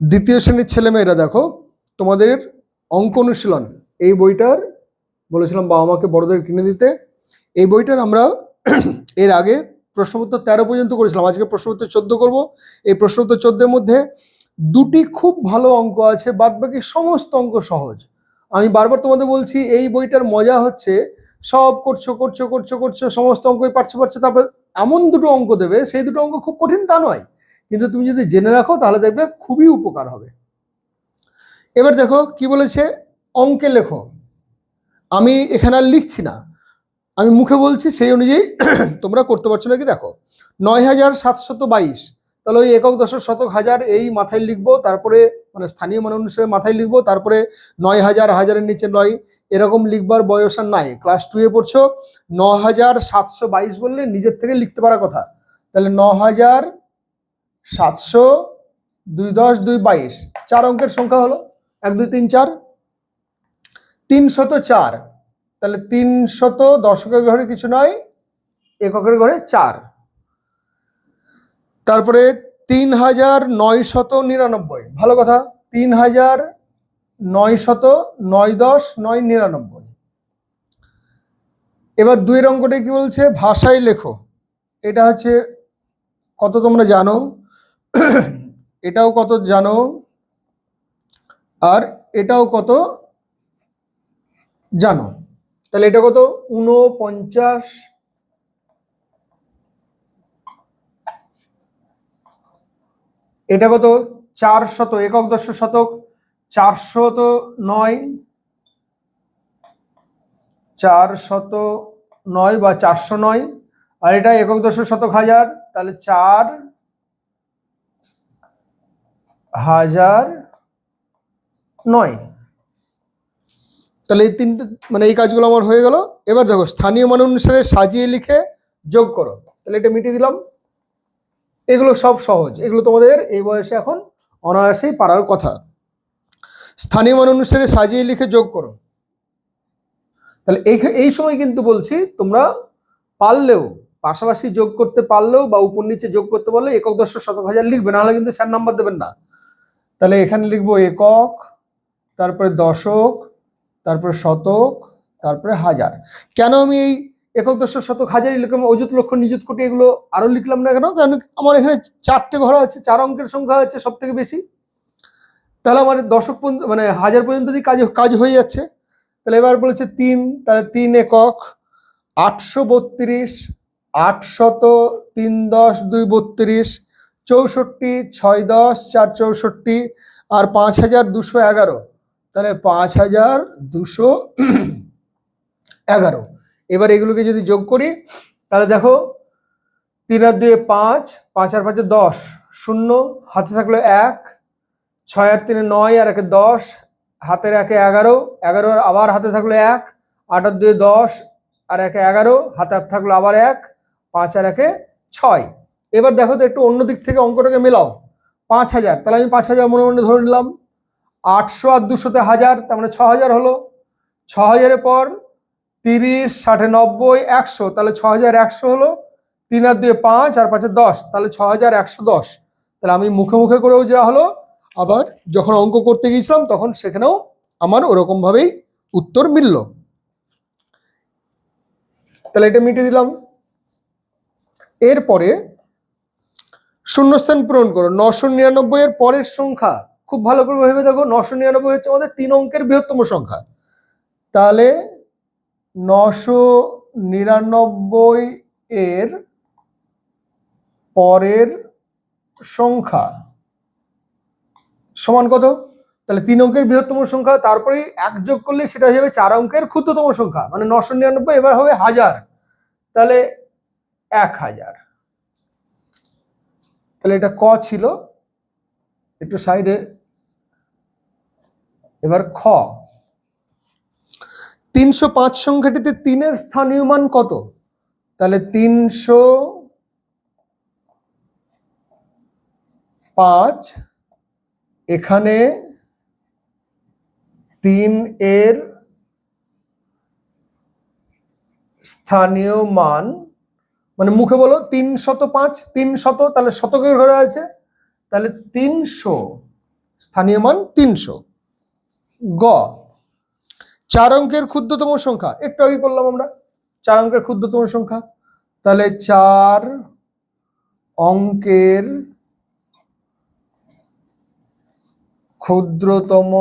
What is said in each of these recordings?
দ্বিতীয় শ্রেণির ছেলেমেয়েরা দেখো, তোমাদের অঙ্ক অনুশীলন এই বইটার, বলেছিলাম বাবা মাকে বড়দের কিনে দিতে, এই বইটার আমরা এর আগে প্রশ্নোত্তর তেরো পর্যন্ত করেছিলাম। আজকে প্রশ্নোত্তর চোদ্দ করব। এই প্রশ্নোত্তর চোদ্দের মধ্যে দুটি খুব ভালো অঙ্ক আছে বাদ বাকি সমস্ত অঙ্ক সহজ। আমি বারবার তোমাদের বলছি, এই বইটার মজা হচ্ছে সব করছ করছ করছ করছ, সমস্ত অঙ্কই পারছ পারছ, তারপর এমন দুটো অঙ্ক দেবে, সেই দুটো অঙ্ক খুব কঠিন তা নয়। কিন্তু তুমি যদি জেনে রাখো, তাহলে দেখবে খুবই উপকার হবে। এবার দেখো কি বলেছে? অঙ্কে লেখো আমি এখানে আর লিখছি না। আমি মুখে বলছি সেই অনুযায়ী তোমরা করতে পারছ নাকি দেখো। নয় হাজার সাতশত বাইশ। তাহলে ওই একক দশক শতক হাজার এই মাথায় লিখব, তারপরে মানে স্থানীয় মান অনুসারে মাথায় লিখব, তারপরে নয় হাজার, হাজারের নিচে নয়, এরকম লিখবার বয়স আর নাই। ক্লাস টুয়ে পড়ছো ন হাজার সাতশো বাইশ বললে নিজের থেকে লিখতে পারা কথা। তাহলে ন হাজার সাতশো দুই দশ দুই বাইশ। চার অঙ্কের সংখ্যা হলো এক, দুই, তিন, চার। তিনশত চার। তাহলে তিনশত দশকের ঘরে কিছু নয়, এককের ঘরে চার। তারপরে তিন হাজার নয় শত নিরানব্বই। ভালো কথা, তিন হাজার নয় শত নয় দশ নয় নিরানব্বই। এবার দুই অঙ্কটা কি বলছে? ভাষায় লেখো। এটা হচ্ছে, কত তোমরা জানো? এটাও কত জানো? আর এটাও কত জানো? তাহলে এটা কত? উনপঞ্চাশ এটা কত? চার শত একক দশ শতক চারশত নয়, চার শত নয় বা চারশো নয়, আর এটা একক দশ শতক হাজার, তাহলে চার হাজার নয়। তাহলে এই তিনটে মানে এই কাজগুলো আমার হয়ে গেল। এবার দেখো, স্থানীয় মান অনুসারে সাজিয়ে লিখে যোগ করো। তাহলে এটা মিটিয়ে দিলাম। এগুলো সব সহজ। এগুলো তোমাদের এই বয়সে এখন অনায়াসেই পারার কথা। স্থানীয় মান অনুসারে সাজিয়ে লিখে যোগ করো। তাহলে এই সময় কিন্তু বলছি, তোমরা পারলেও, পাশাপাশি যোগ করতে পারলেও বা উপর নিচে যোগ করতে পারলে একক দশ শতক হাজার লিখবে। নাহলে কিন্তু স্যার নাম্বার দেবেন না। তাহলে এখানে লিখব একক, তারপরে দশক, তারপরে শতক, তারপরে হাজার। কেন আমি এই একক, দশক, শতক হাজারই লিখলাম অযুত লক্ষ নিযুত কোটি এগুলো আরও লিখলাম না কেন? কারণ আমার এখানে চারটে ঘর আছে, চার অঙ্কের সংখ্যা আছে সব থেকে বেশি। তাহলে আমার দশক পর্যন্ত মানে হাজার পর্যন্ত কাজ কাজ হয়ে যাচ্ছে, তাহলে এবার বলেছে তিন, তাহলে তিন একক, আটশো বত্রিশ আটশত তিন দশ, দুই বত্রিশ চৌষট্টি, ছয় দশ, চার চৌষট্টি আর পাঁচ হাজার দুশো এগারো। তাহলে পাঁচ হাজার দুশো এগারো। এবার এগুলোকে যদি যোগ করি, তাহলে দেখো, তিন আর দুয়ে পাঁচ পাঁচ আর পাঁচে দশ। শূন্য, হাতে থাকল এক, ছয় আর তিনে নয় আর একে দশ, হাতের একে এগারো এগারো আবার হাতে থাকল এক, আট আর দুয়ে দশ আর একে এগারো, হাতে থাকল আবার এক, পাঁচ আর একে ছয়। এবার দেখো তো একটু অন্য দিক থেকে অঙ্কটাকে মেলাও। পাঁচ হাজার। তাহলে আমি পাঁচ হাজার মনে মনে ধরে নিলাম। আটশো আর দুশোতে হাজার, তার মানে ছ হাজার হলো। ছ হাজারের পর তিরিশ, ষাটে নব্বই, একশো। তাহলে ছ হাজার একশো হলো। তিন আর দুয়ে পাঁচ, আর পাঁচে দশ। তাহলে ছ হাজার একশো দশ। তাহলে আমি মুখে মুখে করেও যাওয়া হলো, আবার যখন অঙ্ক করতে গিয়েছিলাম, তখন সেখানেও আমার ওরকম ভাবেই উত্তর মিলল। তাহলে এটা মিটিয়ে দিলাম। এরপরে শূন্যস্থান পূরণ করো। নশো নিরানব্বই এর পরের সংখ্যা, খুব ভালো করে ভেবে দেখো, নশো নিরানব্বই হচ্ছে আমাদের তিন অঙ্কের বৃহত্তম সংখ্যা। তাহলে নশো নিরানব্বই এর পরের সংখ্যা সমান কত? তাহলে তিন অঙ্কের বৃহত্তম সংখ্যা তারপরে এক যোগ করলে সেটা হয়ে যাবে চার অঙ্কের ক্ষুদ্রতম সংখ্যা। মানে নশো নিরানব্বই এবার হবে হাজার। তাহলে এক হাজার। তাহলে এটা ক ছিল? একটু সাইডে এবার খ। তিনশো পাঁচ সংখ্যাটিতে তিনের স্থানীয় মান কত? তাহলে তিনশো পাঁচ, এখানে তিন এর স্থানীয় মান মানে মুখে বলো তিন শত পাঁচ, তিন শত, তাহলে শতকের ঘরে আছে। তাহলে তিনশো, স্থানীয় মান তিনশো। গ, চার অঙ্কের ক্ষুদ্রতম সংখ্যা, একটু আগে করলাম আমরা। চার অঙ্কের ক্ষুদ্রতম সংখ্যা, তাহলে চার অঙ্কের ক্ষুদ্রতম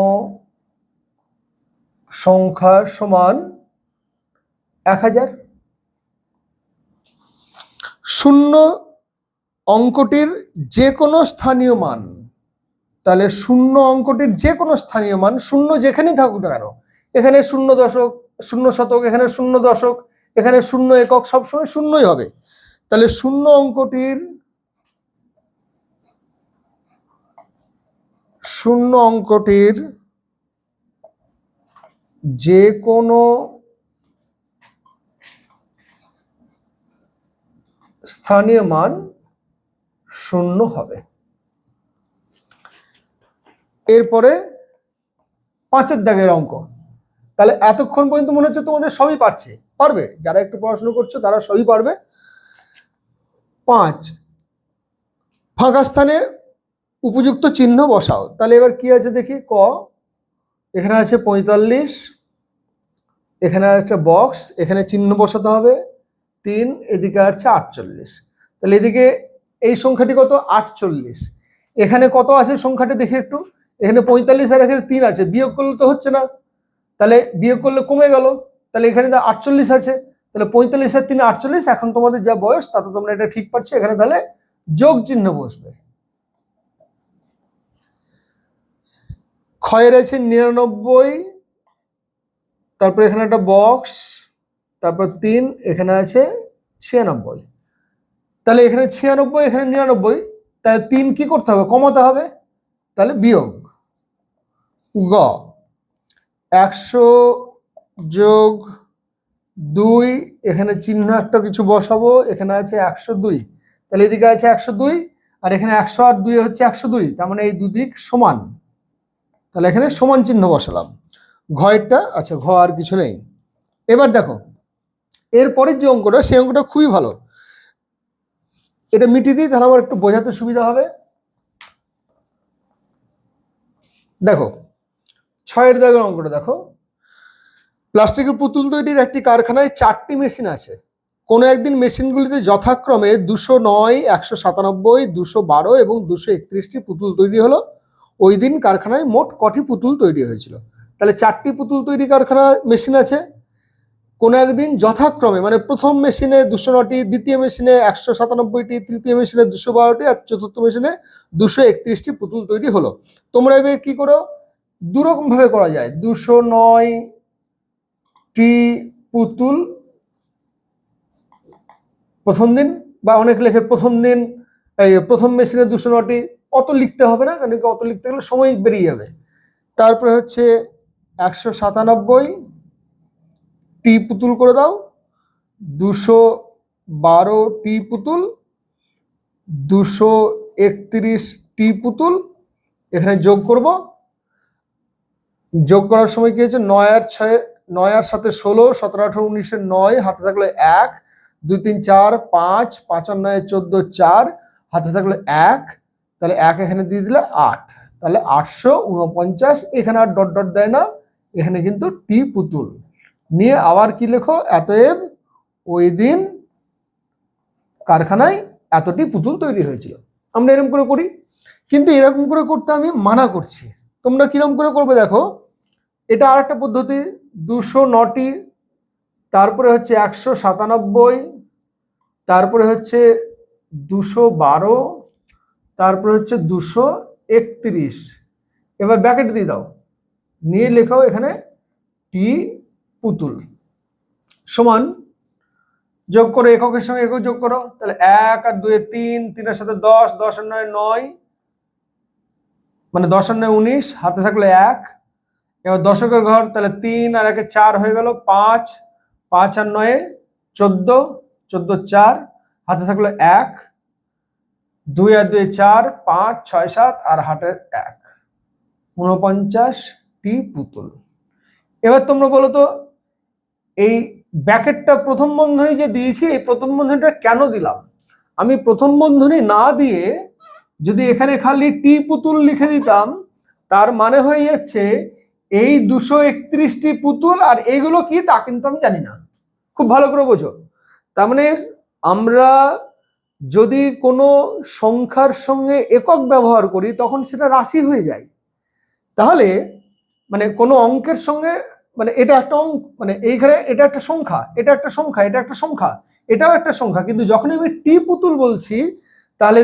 সংখ্যা সমান এক হাজার। শূন্য অঙ্কটির যে কোনো স্থানীয় মান, তাহলে শূন্য অঙ্কটির যে কোনো স্থানীয় মান শূন্য যেখানেই থাকুক না কেন, এখানে শূন্য দশক, শূন্য শতক, এখানে শূন্য দশক, এখানে শূন্য একক, সবসময় শূন্যই হবে। তাহলে শূন্য অঙ্কটির শূন্য অঙ্কটির যে কোনো স্থানীয় মান শূন্য হবে। এরপরে পাঁচের দাগের অঙ্ক। তাহলে এতক্ষণ পর্যন্ত মনে হচ্ছে তোমাদের সবই পারছে। পারবে? যারা একটু পড়াশোনা করছ, তারা সবই পারবে। পাঁচ, ফাঁকা স্থানে উপযুক্ত চিহ্ন বসাও। তাহলে এবার কি আছে দেখি? ক, এখানে আছে পঁয়তাল্লিশ, এখানে আছে বক্স এখানে চিহ্ন বসাতে হবে। তিন, এদিকে আছে আটচল্লিশ। তাহলে এদিকে এই সংখ্যাটি কত? আটচল্লিশ। এখানে কত আছে সংখ্যাটি দেখি একটু? এখানে পঁয়তাল্লিশ আর এখানে তিন আছে। বিয়োগ করলে তো হচ্ছে না। তাহলে বিয়োগ করলে কমে গেল। তাহলে এখানে আটচল্লিশ আছে। তাহলে পঁয়তাল্লিশ আর তিন, আটচল্লিশ। এখন তোমাদের যা বয়স, তাতে তোমরা এটা ঠিক পাচ্ছ এখানে তাহলে যোগ চিহ্ন বসবে। ক্ষয়ের আছে নিরানব্বই। তারপর এখানে একটা বক্স তারপর তিন, এখানে আছে ছিয়ানব্বই। তাহলে এখানে ছিয়ানব্বই, এখানে নিরানব্বই। তাহলে তিন কি করতে হবে? কমাতে হবে? তাহলে বিয়োগ। গ। একশো যোগ দুই, এখানে চিহ্ন একটা কিছু বসাবো। এখানে আছে একশো দুই। তাহলে এদিকে আছে একশো দুই, আর এখানে একশো আর দুই হচ্ছে একশো দুই। তার মানে এই দুদিক সমান। তাহলে এখানে সমান চিহ্ন বসালাম। ঘয়েরটা আচ্ছা ঘ আর কিছু নেই। এবার দেখো এরপরের যে অঙ্কটা, সেই অঙ্কটা খুবই ভালো। এটা মিটিয়ে দিই, তাহলে আমার একটু বোঝাতে সুবিধা হবে। দেখো, ছয়ের দাগের অঙ্কটা দেখো। প্লাস্টিকের পুতুল তৈরির একটি কারখানায় চারটি মেশিন আছে। কোনো একদিন মেশিনগুলিতে যথাক্রমে দুশো নয়, একশো সাতানব্বই, দুশো বারো এবং দুশো একত্রিশটি পুতুল তৈরি হলো। ওই দিন কারখানায় মোট কটি পুতুল তৈরি হয়েছিল। তাহলে চারটি পুতুল তৈরি কারখানা মেশিন আছে। কোনো একদিন যথাক্রমে মানে প্রথম মেশিনে দুশো নটি, দ্বিতীয় মেশিনে একশো সাতানব্বইটি, তৃতীয় মেশিনে দুশো বারোটি, আর চতুর্থ মেশিনে দুশো একত্রিশটি পুতুল তৈরি হলো। তোমরা এবার কি করো? দুরকম ভাবে করা যায়। দুশো নয়টি পুতুল প্রথম দিন বা অনেক লেখে প্রথম দিন, এই প্রথম মেশিনে দুশো নটি অত লিখতে হবে না, কারণ অত লিখতে গেলে সময় বেরিয়ে যাবে। তারপরে হচ্ছে একশো সাতানব্বই টি পুতুল করে দাও। দুশো বারো টি পুতুল, দুশো একত্রিশ টি পুতুল, এখানে যোগ করব। যোগ করার সময় কি হয়েছে? নয় আর ছয়, নয় আর সাথে ষোলো, সতেরো, আঠারো উনিশের নয়, হাতে থাকল এক, দুই, তিন, চার, পাঁচ পাঁচ আর নয়, চোদ্দ, চার, হাতে থাকল এক, তাহলে এক এখানে দিয়ে দিলে আট, তাহলে আটশো উনপঞ্চাশ, এখানে আর ডট ডট দেয় না, এখানে কিন্তু টি পুতুল। নিয়ে আবার কি লেখো? এতএব ওই দিন কারখানায় এতটি পুতুল তৈরি হয়েছিল। আমরা এরকম করে করি। কিন্তু এরকম করে করতে আমি মানা করছি। তোমরা কীরকম করে করবে দেখো? এটা আর একটা পদ্ধতি। দুশো নটি, তারপরে হচ্ছে একশো সাতানব্বই, তারপরে হচ্ছে দুশো বারো, তারপরে হচ্ছে দুশো একত্রিশ। এবার ব্যাকেট দিয়ে দাও। নিয়ে লেখাও এখানে টি পুতুল। সমান যোগ করো এককের সঙ্গে একক যোগ করো, তাহলে এক আর দুয়ে তিন, তিনের সাথে দশ দশ আর নয় নয়। মানে দশ নয়, উনিশ, হাতে থাকল এক। এবার দশকের ঘর, তাহলে তিন আর একে চার হয়ে গেল পাঁচ। পাঁচ আর নয়ে চোদ্দ চোদ্দ চার, হাতে থাকল এক। দুই আর দুই চার, পাঁচ, ছয়, সাত আর হাটের এক। উনপঞ্চাশটি পুতুল। এবার তোমরা বলো তো এই ব্যাকেটটা প্রথম বন্ধনী যে দিয়েছি, এই প্রথম বন্ধনীটা কেন দিলাম? আমি প্রথম বন্ধনী না দিয়ে যদি এখানে খালি টি পুতুল লিখে দিতাম, তার মানে হয়ে যাচ্ছে এই দুশো একত্রিশটি পুতুল আর এইগুলো কি তা কিন্তু আমি জানি না। খুব ভালো করে বোঝো। তার মানে আমরা যদি কোনো সংখ্যার সঙ্গে একক ব্যবহার করি, তখন সেটা রাশি হয়ে যায়। তাহলে মানে কোনো অঙ্কের সঙ্গে মানে এটা একটা অঙ্ক মানে এইখানে এটা একটা সংখ্যা, এটা একটা সংখ্যা, এটা একটা সংখ্যা, এটাও একটা সংখ্যা, কিন্তু যখন আমি টি পুতুল বলছি, তাহলে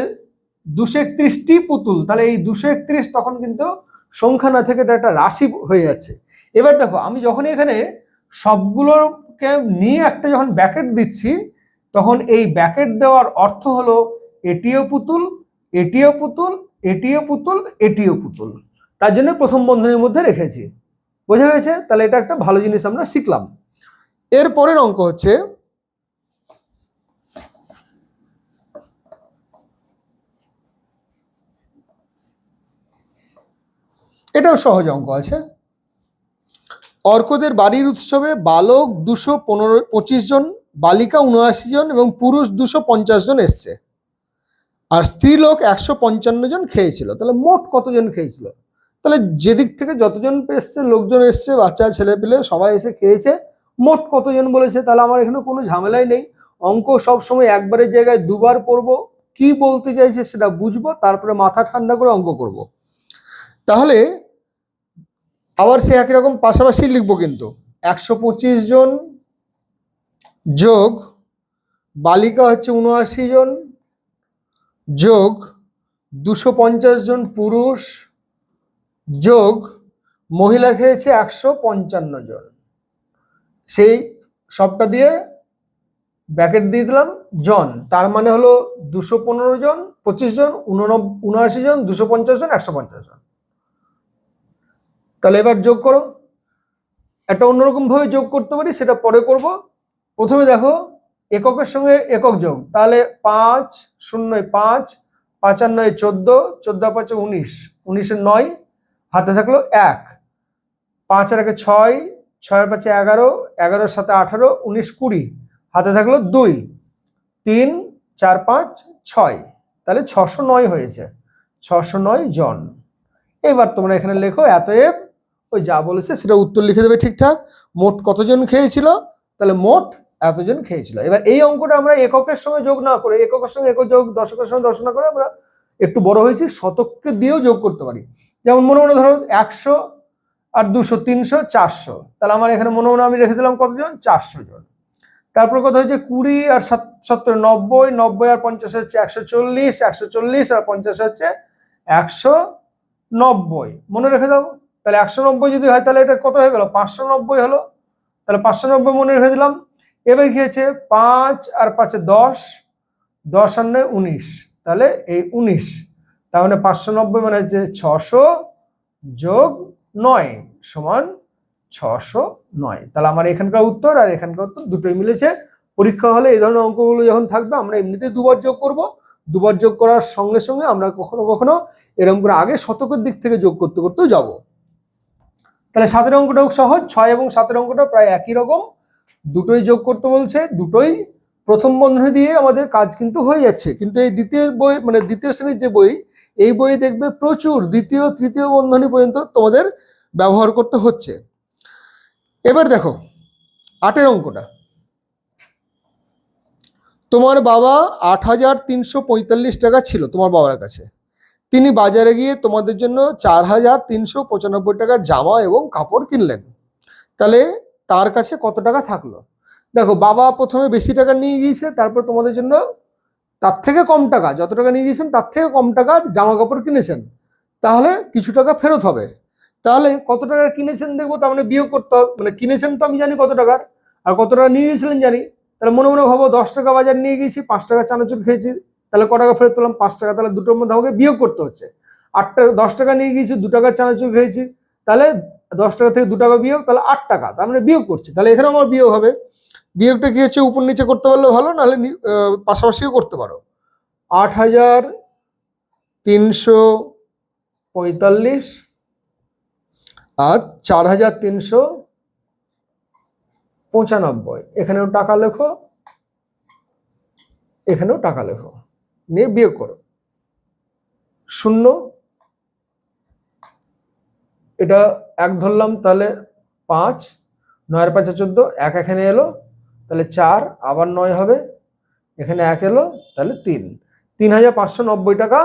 দুশো একত্রিশ টি পুতুল, তাহলে এই দুশো একত্রিশ তখন কিন্তু সংখ্যা না থেকে এটা একটা রাশি হয়ে যাচ্ছে। এবার দেখো, আমি যখন এখানে সবগুলোকে নিয়ে একটা যখন ব্যাকেট দিচ্ছি, তখন এই ব্যাকেট দেওয়ার অর্থ হলো এটিও পুতুল এটিও পুতুল এটিও পুতুল এটিও পুতুল। তার জন্য প্রথম বন্ধনীর মধ্যে রেখেছি। বোঝা গেছে? তাহলে এটা একটা ভালো জিনিস আমরা শিখলাম। এর পরের অঙ্ক হচ্ছে, এটাও সহজ অঙ্ক আছে। অর্কদের বাড়ির উৎসবে বালক দুশো পনেরো, পঁচিশ জন, বালিকা উনআশি জন এবং পুরুষ দুশো পঞ্চাশ জন এসছে। আর স্ত্রীলোক একশো পঞ্চান্ন জন খেয়েছিল। তাহলে মোট কতজন খেয়েছিল? তাহলে যেদিক থেকে যতজন এসছে, লোকজন এসছে, বাচ্চা, ছেলে পেলে সবাই এসে খেয়েছে। মোট কতজন বলেছে, তাহলে আমার এখানে কোনো ঝামেলাই নেই। অঙ্ক সব সময় একবারের জায়গায় দুবার পড়ব। কি বলতে চাইছে সেটা বুঝব, তারপরে মাথা ঠান্ডা করে অঙ্ক করব। তাহলে আবার সে একই রকম পাশাপাশি লিখব কিন্তু। একশো পঁচিশ জন যোগ বালিকা হচ্ছে উনআশি জন, যোগ দুশো জন পুরুষ যোগ মহিলা খেয়েছে একশো পঞ্চান্ন জন। সেই সবটা দিয়ে ব্যাকেট দিয়ে দিলাম জন। তার মানে হলো দুশো পনেরো জন, পঁচিশ জন উননব্বই উনআশি জন, দুশো পঞ্চাশ জন, একশো পঞ্চাশ জন। তাহলে এবার যোগ করো। একটা অন্যরকম ভাবে যোগ করতে পারি, সেটা পরে করব। প্রথমে দেখো এককের সঙ্গে একক যোগ। তাহলে পাঁচ শূন্য পাঁচ, পাঁচান্নয় চোদ্দ চোদ্দ পাঁচে উনিশ উনিশের নয় হাতে থাকল এক। পাঁচ আর একে ছয়, ছয়ের পাঁচে এগারো, এগারোর সাথে আঠারো, উনিশ, কুড়ি। হাতে থাকল দুই। তিন, চার, পাঁচ, ছয়। তাহলে ছশো নয় হয়েছে। ছশো নয় জন। এবার তোমরা এখানে লেখো এত এতএব ওই যা বলেছে সেটা উত্তর লিখে দেবে ঠিকঠাক। মোট কতজন খেয়েছিল? তাহলে মোট এতজন খেয়েছিল। এবার এই অঙ্কটা আমরা এককের সঙ্গে যোগ না করে, এককের সঙ্গে একক যোগ দশকের সঙ্গে দশ না করে আমরা একটু বড় হয়েছি, শতককে দিয়েও যোগ করতে পারি। যেমন মনে মনে ধরো একশো আর দুশো, তিনশো, চারশো। তাহলে আমার এখানে মনে মনে আমি রেখে দিলাম কতজন? চারশো জন। তারপর কথা হয়েছে কুড়ি আর সাত, সত্তর, নব্বই নব্বই আর পঞ্চাশ হচ্ছে একশো চল্লিশ একশো চল্লিশ আর পঞ্চাশ হচ্ছে একশো নব্বই। মনে রেখে দাও, তাহলে একশো নব্বই যদি হয়, তাহলে এটা কত হয়ে গেল? পাঁচশো নব্বই হলো। তাহলে পাঁচশো নব্বই মনে রেখে দিলাম। এবার কি হয়েছে? পাঁচ আর পাঁচে দশ দশ আর নয়, উনিশ। তাহলে এই উনিশ। মানে পাঁচশো নব্বই মানে হচ্ছে ছশো যোগ নয় সমান ছশো নয়। তাহলে আমার এখানকার উত্তর আর এখানকার উত্তর দুটোই মিলেছে। পরীক্ষা হলে এই ধরনের অঙ্কগুলো যখন থাকবে, আমরা এমনিতেই দুবার যোগ করব। দুবার যোগ করার সঙ্গে সঙ্গে আমরা কখনো কখনো এরকম করে আগে শতকের দিক থেকে যোগ করতে করতেও যাব। তাহলে সাতের অঙ্কটাও সহজ। ছয় এবং সাতের অঙ্কটা প্রায় একই রকম। দুটোই যোগ করতে বলছে, দুটোই প্রথম বন্ধনী দিয়ে আমাদের কাজ কিন্তু হয়ে যাচ্ছে। কিন্তু এই দ্বিতীয় বই মানে দ্বিতীয় শ্রেণির যে বই, এই বই দেখবে প্রচুর দ্বিতীয়, তৃতীয় বন্ধনী পর্যন্ত তোমাদের ব্যবহার করতে হচ্ছে। এবার দেখো, আটের অঙ্কটা। তোমার বাবা আট হাজার তিনশো পঁয়তাল্লিশ টাকা ছিল তোমার বাবার কাছে। তিনি বাজারে গিয়ে তোমাদের জন্য চার হাজার তিনশো পঁচানব্বই টাকার জামা এবং কাপড় কিনলেন। তাহলে তার কাছে কত টাকা থাকল? দেখো, বাবা প্রথমে বেশি টাকা নিয়ে গিয়েছে, তারপর তোমাদের জন্য তার থেকে কম টাকা, যত টাকা নিয়ে গিয়েছেন তার থেকে কম টাকার জামা কাপড় কিনেছেন। তাহলে কিছু টাকা ফেরত হবে। তাহলে কত টাকা কিনেছেন দেখব, তার মানে বিয়োগ করতে হবে। মানে কিনেছেন তো আমি জানি কত টাকার, আর কত টাকা নিয়ে গিয়েছিলেন জানি। তাহলে মনে মনে ভাবো, দশ টাকা বাজার নিয়ে গিয়েছি, পাঁচ টাকা চানাচুর খেয়েছি, তাহলে ক টাকা ফেরত পেলাম? পাঁচ টাকা, তাহলে দুটোর মধ্যে আমাকে বিয়োগ করতে হচ্ছে। আট টাকা দশ টাকা নিয়ে গিয়েছি, দু টাকার চানাচুর খেয়েছি, তাহলে দশ টাকা থেকে দু টাকা বিয়োগ, তাহলে আট টাকা, তার মানে বিয়োগ করছি। তাহলে এখানে আমার বিয়োগ হবে। বিয়োগটা কি হচ্ছে উপর নিচে করতে পারলে ভালো, নাহলে পাশাপাশিও করতে পারো। আট হাজার তিনশো পঁয়তাল্লিশ আর চার হাজার তিনশো পঁচানব্বই। এখানেও টাকা লেখো, এখানেও টাকা লেখো। নিয়ে বিয়োগ করো। শূন্য। এটা এক ধরলাম, তাহলে পাঁচ নয়ের পাঁচে চোদ্দ, এক এখানে এলো তাহলে চার, আবার নয় হবে। এখানে এক এলো, তাহলে তিন। তিন হাজার পাঁচশো নব্বই টাকা।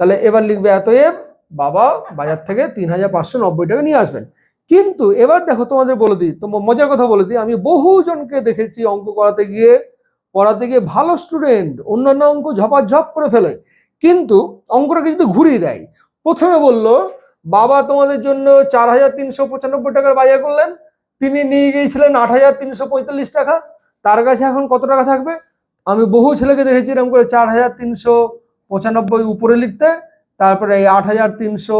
তাহলে এবার লিখবে এত এব বাবা বাজার থেকে তিন হাজার পাঁচশো নব্বই টাকা নিয়ে আসবেন। কিন্তু এবার দেখো তোমাদের বলে দিই, তোমার মজার কথা বলে দিই, আমি বহু জনকে দেখেছি অঙ্ক করাতে গিয়ে, পড়াতে গিয়ে ভালো স্টুডেন্ট অন্যান্য অঙ্ক ঝপাঝপ করে ফেলে। কিন্তু অঙ্কটাকে যদি ঘুরিয়ে দেয়, প্রথমে বলল, বাবা তোমাদের জন্য চার হাজার তিনশো পঁচানব্বই টাকার বাজার করলেন। তিনি নিয়ে গিয়েছিলেন আট হাজার তিনশো পঁয়তাল্লিশ টাকা। তার কাছে এখন কত টাকা থাকবে? আমি বহু ছেলেকে দেখেছি এরকম করে চার হাজার তিনশো পঁচানব্বই উপরে লিখতে, তারপরে এই আট হাজার তিনশো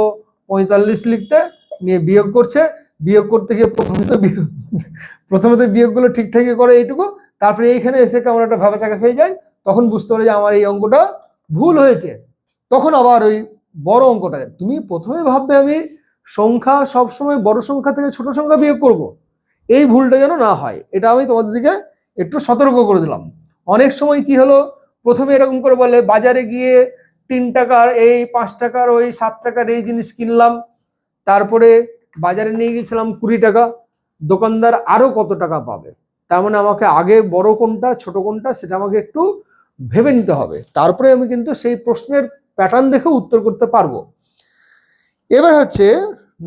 পঁয়তাল্লিশ লিখতে, নিয়ে বিয়োগ করছে। বিয়োগ করতে গিয়ে প্রথমে তো বিয়োগ প্রথমে তো বিয়োগগুলো ঠিকঠাকই করে এইটুকু। তারপরে এইখানে এসে কেমন একটা ভাবা চাকা হয়ে যায়। তখন বুঝতে পারে যে আমার এই অঙ্কটা ভুল হয়েছে। তখন আবার ওই বড় অঙ্কটা তুমি প্রথমে ভাববে আমি সংখ্যা সবসময় বড় সংখ্যা থেকে ছোট সংখ্যা বিয়োগ করব। এই ভুলটা যেন না হয়, এটা আমি তোমাদের দিকে একটু সতর্ক করে দিলাম। অনেক সময় কি হলো, প্রথমে এরকম করে বলে, বাজারে গিয়ে তিন টাকার এই পাঁচ টাকার ওই সাত টাকার এই জিনিস কিনলাম, তারপরে বাজারে নিয়ে গেছিলাম কুড়ি টাকা, দোকানদার আরও কত টাকা পাবে? তার মানে আমাকে আগে বড় কোনটা, ছোট কোনটা, সেটা আমাকে একটু ভেবে নিতে হবে। তারপরে আমি কিন্তু সেই প্রশ্নের প্যাটার্ন দেখে উত্তর করতে পারব। এবার হচ্ছে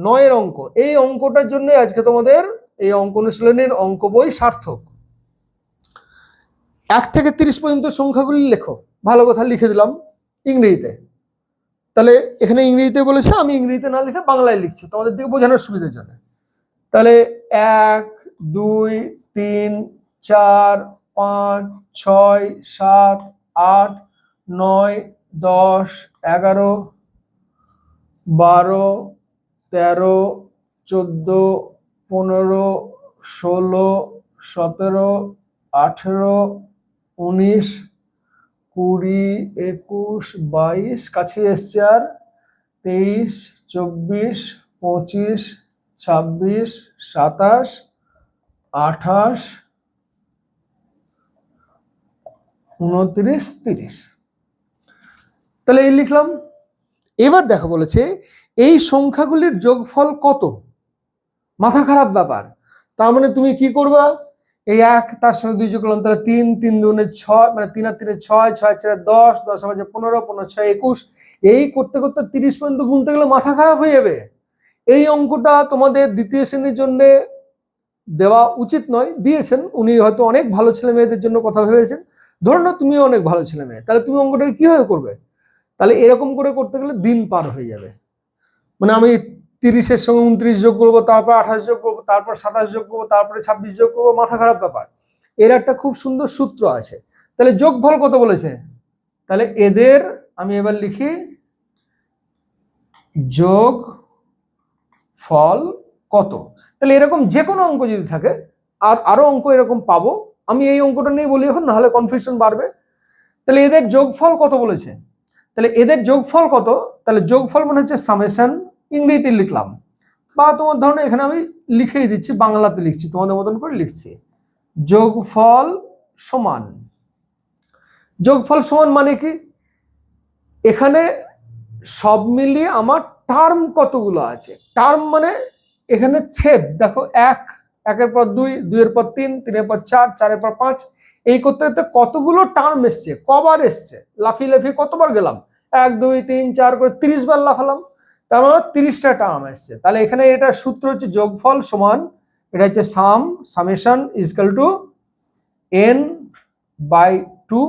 নয়ের অঙ্ক। এই অঙ্কটার জন্য আজকে তোমাদের এই অঙ্ক অনুশীলনের অঙ্ক বই সার্থক। এক থেকে তিরিশ পর্যন্ত সংখ্যাগুলি লেখো। ভালো কথা লিখে দিলাম ইংরেজিতে। তাহলে এখানে ইংরেজিতে বলেছে, আমি ইংরেজিতে না লিখে বাংলায় লিখছি, তোমাদের দিকে বোঝানোর সুবিধার জন্য। তাহলে এক, দুই, তিন, চার, পাঁচ, ছয়, সাত, আট, নয়, দশ, এগারো, বারো, তেরো, চোদ্দ পনেরো, ষোলো, সতেরো, আঠেরো, উনিশ, কুড়ি, একুশ, বাইশ, কাছে এসছে আর। তেইশ, চব্বিশ, পঁচিশ, ছাব্বিশ, সাতাশ, আঠাশ, উনত্রিশ, তিরিশ। তাহলে এই লিখলাম। এবার দেখো বলেছে, এই সংখ্যাগুলির যোগফল কত? মাথা খারাপ ব্যাপার। তার মানে তুমি কি করবা? এই এক, তার সঙ্গে দুই যোগ করলাম তাহলে তিন তিন দুনে ছয় মানে তিন আর তিনে ছয় ছয় চারে দশ দশ মাঝে পনেরো পনেরো ছয় একুশ। এই করতে করতে তিরিশ পর্যন্ত গুনতে গেলে মাথা খারাপ হয়ে যাবে। এই অঙ্কটা তোমাদের দ্বিতীয় শ্রেণির জন্য দেওয়া উচিত নয়, দিয়েছেন। উনি হয়তো অনেক ভালো ছেলে মেয়েদের জন্য কথা ভেবেছেন। ধরো না তুমিও অনেক ভালো ছেলে মেয়ে, তাহলে তুমি অঙ্কটাকে কীভাবে করবে? তাহলে এরকম করে করতে গেলে দিন পার হয়ে যাবে। মানে আমি তিরিশের সঙ্গে উনত্রিশ যোগ করব, তারপর আঠাশ যোগ করব, তারপর সাতাশ যোগ করব, তারপরে ছাব্বিশ যোগ করব, মাথা খারাপ ব্যাপার। এর একটা খুব সুন্দর সূত্র আছে। তাহলে যোগফল কত বলেছে? তাহলে এদের আমি এবার লিখি যোগ ফল কত? তাহলে এরকম যে কোনো অঙ্ক যদি থাকে, আর আরও অঙ্ক এরকম পাবো, আমি এই অঙ্কটা নিয়ে বলি এখন, নাহলে কনফিউশন বাড়বে। তাহলে এদের যোগফল কত বলেছে? তাহলে এদের যোগফল কত? তাহলে যোগফল মানে হচ্ছে সামেশন ইংরেজিতে লিখলাম। বা তোমার ধরনের এখানে আমি লিখেই দিচ্ছি, বাংলাতে লিখছি, তোমাদের মতন করে লিখছি। যোগফল সমান। যোগফল সমান মানে কি? এখানে সব মিলিয়ে আমার টার্ম কতগুলো আছে? টার্ম মানে এখানে ছেদ, দেখো এক, একের পর দুই, দুইয়ের পর তিন, তিনের পর চার, চারের পর পাঁচ, এই করতে করতে কতগুলো টার্ম এসছে? কবার এসছে? লাফি লাফি কতবার গেলাম? এক, দুই, তিন, চার করে তিরিশ বার লাফালাম। তার মানে তিরিশটা টার্ম এসছে। তাহলে এখানে এটা সূত্র হচ্ছে যোগফল সমান, এটা হচ্ছে sum summation is equal to N by two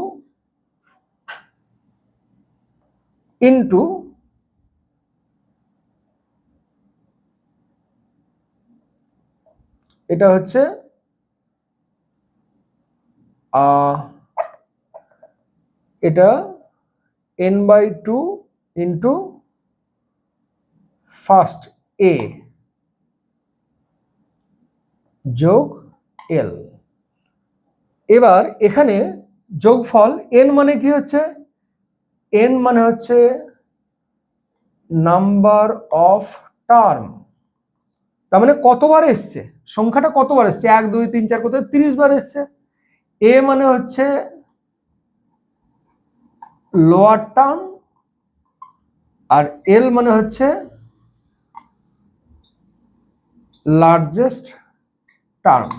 into এটা হচ্ছে এটা N by two into first A যোগ এল। এবার এখানে যোগফল এন মানে কি হচ্ছে? এন মানে হচ্ছে নাম্বার অফ টার্ম। তার মানে কতবার এসছে? সংখ্যাটা কতবার এসছে? এক, দুই, তিন, চার, কত? তিরিশ বার এসছে। এ মানে হচ্ছে লোয়ার টার্ম আর এল মানে হচ্ছে লার্জেস্ট টার্ম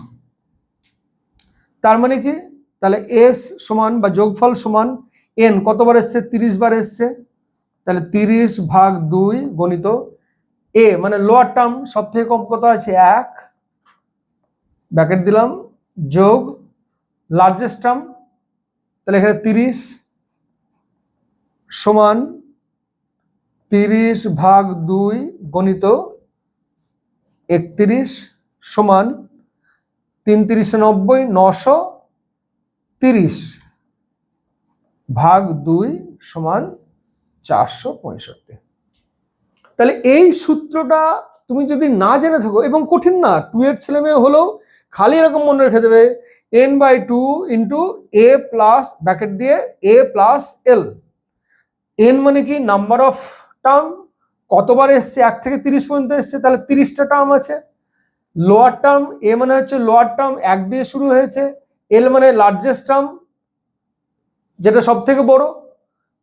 তার মানে কি? তাহলে এস সমান বা যোগফল সমান এন কতবার এসছে? তিরিশ বার এসছে। তাহলে তিরিশ ভাগ দুই গণিত এ মানে লোয়ার টার্ম সব থেকে কম কত আছে? এক। ব্যাকেট দিলাম। যোগ লার্জেস্ট টার্ম তাহলে এখানে তিরিশ সমান তিরিশ ভাগ দুই গণিত একত্রিশ সমান তিন তিরিশে নব্বই, নশো তিরিশ ভাগ দুই সমান চারশো পঁয়ষট্টি। তাহলে এই সূত্রটা তুমি যদি না জেনে থাকো, এবং কঠিন না টু এর ছেলে মেয়ে হলেও খালি এরকম মনে রেখে দেবে N by two into A plus bracket দিয়ে এ প্লাস এল এন মানে কি? নাম্বার অফ টার্ম কতবার এসছে? এক থেকে তিরিশ পর্যন্ত এসছে, তাহলে তিরিশটা টার্ম আছে। লোয়ার টার্ম এ মানে হচ্ছে লোয়ার টার্ম এক দিয়ে শুরু হয়েছে। এল মানে লার্জেস্ট টার্ম যেটা সব থেকে বড়।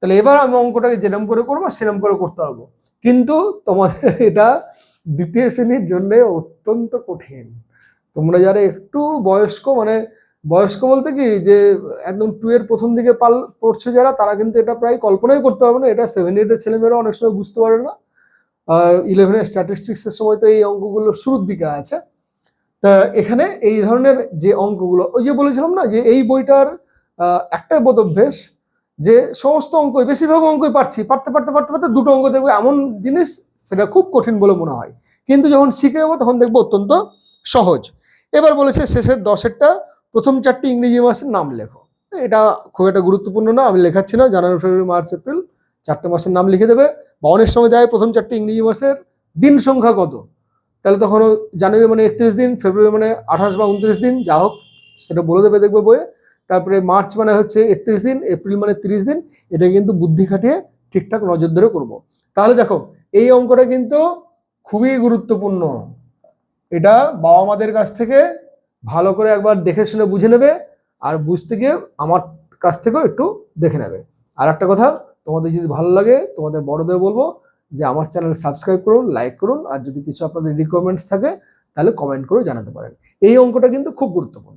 তাহলে এবার আমি অঙ্কটাকে যেরম করে করব, সেরম করে করতে পারব কিন্তু তোমাদের এটা দ্বিতীয় শ্রেণির জন্য অত্যন্ত কঠিন। তোমরা যারা একটু বয়স্ক মানে বয়স্ক বলতে কি, যে একদম টু এর প্রথম দিকে পাল, পড়ছে যারা, তারা কিন্তু এটা প্রায় কল্পনাই করতে পারবে না। এটা সেভেন এইটের ছেলেমেয়েরা অনেক সময় বুঝতে পারে না। ইলেভেনের স্ট্যাটিস্টিক্সের সময় তো এই অঙ্কগুলো শুরুর দিকে আছে। তা এখানে এই ধরনের যে অঙ্কগুলো, ওই যে বলেছিলাম না যে এই বইটার একটাই বোধ অভ্যেস যে সমস্ত অঙ্কই, বেশিরভাগ অঙ্কই পারছি, পারতে পারতে পারতে পারতে দুটো অঙ্ক দেখবে, এমন জিনিস সেটা খুব কঠিন বলে মনে হয়। কিন্তু যখন শিখে যাব তখন দেখব অত্যন্ত সহজ। এবার বলেছে শেষের দশেরটা প্রথম চারটি ইংরেজি মাসের নাম লেখো। এটা খুব একটা গুরুত্বপূর্ণ না, আমি লেখাচ্ছি না, জানুয়ারি, ফেব্রুয়ারি, মার্চ, এপ্রিল চারটে মাসের নাম লিখে দেবে, বা অনেক সময় দেয় প্রথম চারটে ইংরেজি মাসের দিন সংখ্যা কত? তাহলে তখন জানুয়ারি মানে একত্রিশ দিন, ফেব্রুয়ারি মানে আঠাশ বা উনত্রিশ দিন, যা হোক, সেটা বলে দেবে দেখবে বইয়ে। তারপরে মার্চ মানে হচ্ছে একত্রিশ দিন, এপ্রিল মানে তিরিশ দিন, এটা কিন্তু বুদ্ধি খাটিয়ে ঠিকঠাক নজর ধরে করব। তাহলে দেখো, এই অঙ্কটা কিন্তু খুবই গুরুত্বপূর্ণ। এটা বাবা মাদের কাছ থেকে ভালো করে একবার দেখে শুনে বুঝে নেবে, আর বুঝতে গিয়ে আমার কাছ থেকেও একটু দেখে নেবে। আর একটা কথা তোমাদের যদি ভালো লাগে, তোমাদের বড়দের বলব যে আমার চ্যানেল সাবস্ক্রাইব করুন, লাইক করুন, আর যদি কিছু আপনাদের রিকোয়ারমেন্টস থাকে, তাহলে কমেন্ট করে জানাতে পারেন। এই অঙ্কটা কিন্তু খুব গুরুত্বপূর্ণ।